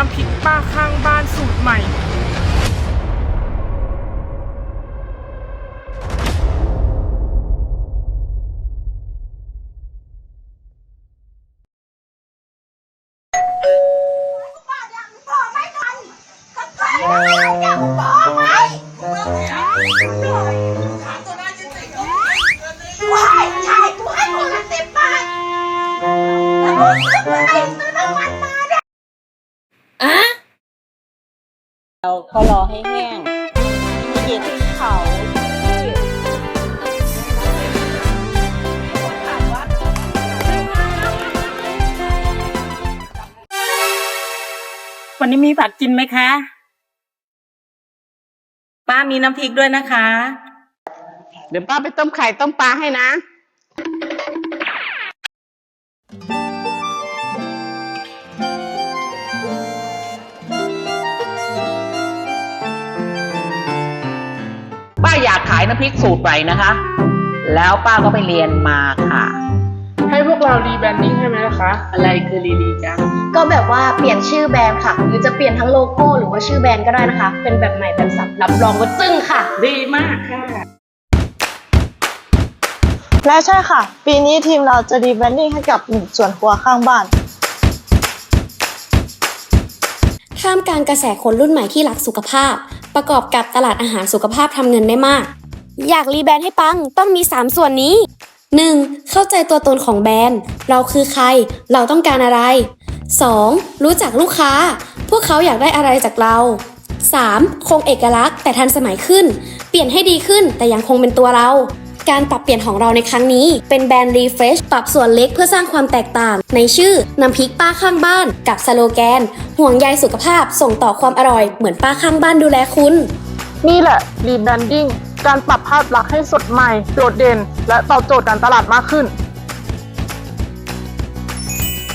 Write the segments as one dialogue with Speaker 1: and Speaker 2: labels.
Speaker 1: น้ำพริกป้าข้างบ้านสูตรใหม่
Speaker 2: ว้
Speaker 3: เราเขารอให้แห้งมีเย็นเขาที่
Speaker 4: วันนี้มีผักกินไหมคะ ป้ามีน้ำพริกด้วยนะคะ
Speaker 3: เดี๋ยวป้าไปต้มไข่ต้มปลาให้นะ ป้าอยากขายน้ำพริกสูตรใหม่นะคะ แล้วป้าก็ไปเรียนมาค่ะ
Speaker 1: ให้พวกเรารีแบรนดิ้งใช่ไหมล่ะคะ
Speaker 3: อะไรคือลีลีจ้า
Speaker 5: ก็แบบว่าเปลี่ยนชื่อแบรนด์ค่ะ หรือจะเปลี่ยนทั้งโลโก้หรือว่าชื่อแบรนด์ก็ได้นะคะ เป็นแบบใหม่แบบสับรับรองว่าจึ้งค่ะ
Speaker 3: ดีมากค่ะ
Speaker 6: และใช่ค่ะ ปีนี้ทีมเราจะดีแบรนดิ้งให้กับหนึ่งส่วนครัวข้างบ้าน
Speaker 7: ท่ามกลางกระแสคนรุ่นใหม่ที่รักสุขภาพ ประกอบกับตลาดอาหารสุขภาพทำเงินได้มาก อยากรีแบรนด์ให้ปังต้องมี 3 ส่วนนี้ 1. เข้าใจตัวตนของแบรนด์ เราคือใคร เราต้องการอะไร 2. รู้จักลูกค้า พวกเขาอยากได้อะไรจากเรา 3. คงเอกลักษณ์แต่ทันสมัยขึ้น เปลี่ยนให้ดีขึ้นแต่ยังคงเป็นตัวเรา การปรับเปลี่ยนของเราในครั้งนี้ เป็นแบรนด์รีเฟรชปรับส่วนเล็กเพื่อสร้างความแตกต่าง ในชื่อน้ำพริกป้าข้างบ้าน กับสโลแกน ห่วงใยสุขภาพส่งต่อความอร่อยเหมือนป้าข้างบ้านดูแลคุณ
Speaker 1: นี่แหละรีแบรนดิ้งการปรับภาพลักษณ์ให้สดใหม่ โดดเด่น และตอบโจทย์การตลาดมากขึ้น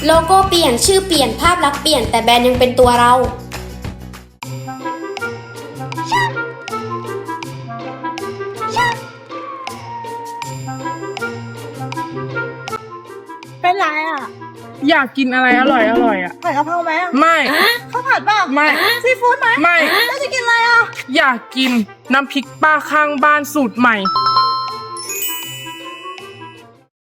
Speaker 7: โลโก้เปลี่ยนชื่อเปลี่ยนภาพลักษณ์เปลี่ยนแต่แบรนด์ยังเป็นตัวเรา
Speaker 6: เป็นไรอะ
Speaker 1: อยากกินอะไรอร่อยอร่อยอะ
Speaker 6: ผัดกะเพราไหมอะ
Speaker 1: ไม่
Speaker 6: ข้าวผัดเปล่า
Speaker 1: ไม่
Speaker 6: ซีฟู้ดไหม
Speaker 1: ไม่
Speaker 6: แล้วจะกินอะไรอะ
Speaker 1: อยากกินน้ำพริกป้าข้างบ้านสูตรใหม่